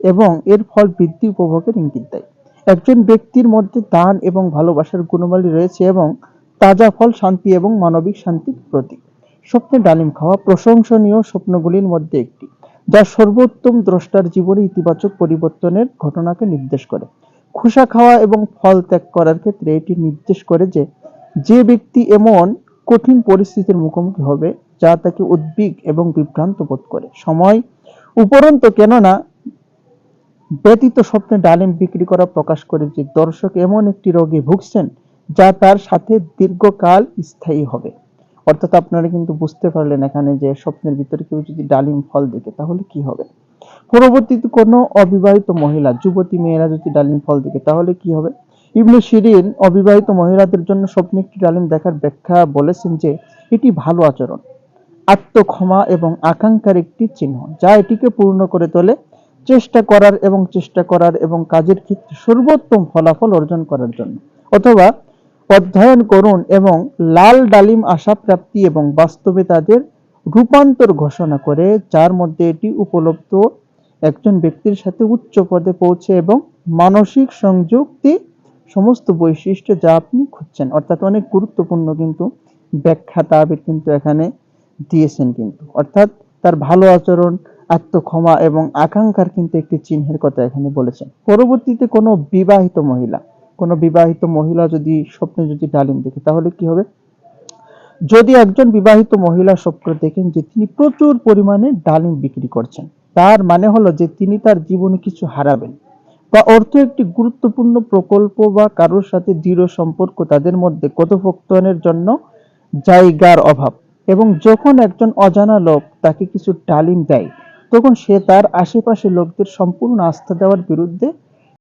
এবং এর ফল বৃদ্ধি উপভোগের ইঙ্গিত দেয়। একজন ব্যক্তির মধ্যে দান এবং ভালোবাসার গুণমালী রয়েছে এবং তাজা ফল শান্তি এবং মানবিক শান্তির প্রতীক। স্বপ্নে ডালিম খাওয়া প্রশংসনীয় স্বপ্নগুলির মধ্যে একটি, যা সর্বোত্তম দ্রষ্টার জীবনে ইতিবাচক পরিবর্তনের ঘটনাকে নির্দেশ করে। খোসা খাওয়া এবং ফল ত্যাগ করার ক্ষেত্রে এটি নির্দেশ করে যে যে ব্যক্তি এমন কঠিন পরিস্থিতির মুখোমুখি হবে, যা তাকে উদ্বিগ এবং বিভ্রান্ত বোধ করে। সময় উপরন্ত কেননা ব্যতীত স্বপ্নে ডালিম বিক্রি করা প্রকাশ করে যে দর্শক এমন একটি রোগে ভুগছেন যা তার সাথে দীর্ঘকাল স্থায়ী হবে। অর্থাৎ আপনারা কিন্তু বুঝতে পারলেন এখানে যে স্বপ্নের ভিতরে কেউ যদি ডালিম ফল দেখে তাহলে কি হবে? পরবর্তীতে কোনো অবিবাহিত মহিলা, যুবতী মেয়েরা যদি ডালিম ফল দেখে তাহলে কি হবে? ইবনে শিরিন অবিবাহিত মহিলাদের জন্য স্বপ্নে একটি ডালিম দেখার ব্যাখ্যা বলেছেন যে এটি ভালো আচরণ, আত্মক্ষমা এবং আকাঙ্ক্ষার একটি চিহ্ন যা এটিকে পূর্ণ করে তোলে চেষ্টা করার এবং চেষ্টা করার এবং কাজের ক্ষেত্রে সর্বোত্তম ফলাফল অর্জন করার জন্য। অথবা অধ্যয়ন করুন এবং লাল ডালিম আশা প্রাপ্তি এবং বাস্তবে তাদের রূপান্তর ঘোষণা করে, যার মধ্যে এটি উপলব্ধ একজন ব্যক্তির সাথে উচ্চ পদে পৌঁছে এবং মানসিক সংযুক্তি সমস্ত বৈশিষ্ট্য যা আপনি খুঁজছেন। অর্থাৎ অনেক গুরুত্বপূর্ণ কিন্তু ব্যাখ্যা তাবির কিন্তু এখানে দিয়েছেন কিন্তু। অর্থাৎ তার ভালো আচরণ আত্মক্ষমা এবং আকাঙ্ক্ষার কিন্তু একটি চিহ্নের কথা এখানে বলেছেন। পরবর্তীতে কোনো বিবাহিত মহিলা, কোনো বিবাহিত মহিলা যদি স্বপ্নে যদি ডালিম দেখে, তাহলে কি হবে? যদি একজন বিবাহিত মহিলা স্বপ্ন দেখেন যে তিনি প্রচুর পরিমাণে ডালিম বিক্রি করছেন, তার মানে হলো যে তিনি তার জীবনে কিছু হারাবেন বা অর্থ একটি গুরুত্বপূর্ণ প্রকল্প বা কারোর সাথে দৃঢ় সম্পর্ক তাদের মধ্যে কথোপকথনের জন্য জায়গার অভাব এবং যখন একজন অজানা লোক তাকে কিছু ডালিম দেয় তখন সে তার আশেপাশে লোকদের সম্পূর্ণ আস্থা দেওয়ার বিরুদ্ধে